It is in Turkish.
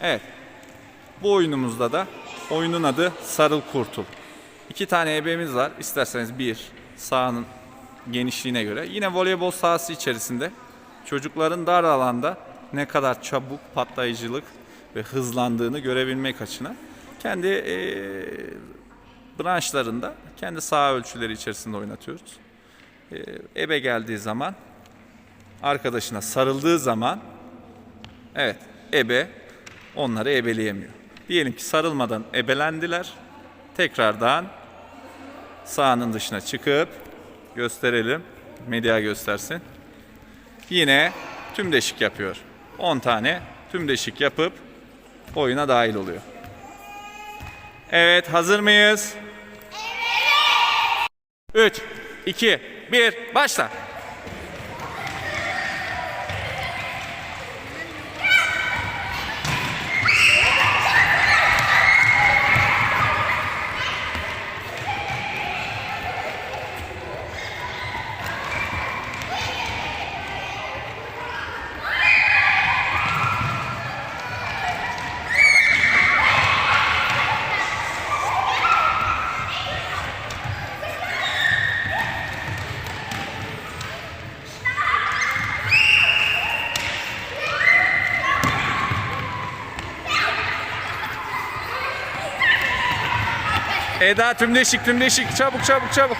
Evet. Bu oyunumuzda da oyunun adı Sarıl Kurtul. İki tane ebemiz var. İsterseniz bir sahanın genişliğine göre. Yine voleybol sahası içerisinde çocukların dar alanda ne kadar çabuk patlayıcılık ve hızlandığını görebilmek açına kendi eee branşlarında kendi saha ölçüleri içerisinde oynatıyoruz. Eee, ebe geldiği zaman arkadaşına sarıldığı zaman evet ebe onları ebeleyemiyor. Diyelim ki sarılmadan ebelendiler. Tekrardan sahanın dışına çıkıp gösterelim. Medya göstersin. Yine tüm deşik yapıyor. 10 tane tüm deşik yapıp oyuna dahil oluyor. Evet, hazır mıyız? Evet. 3 2 1 başla. Eda tüm deşik tüm deşik çabuk çabuk çabuk.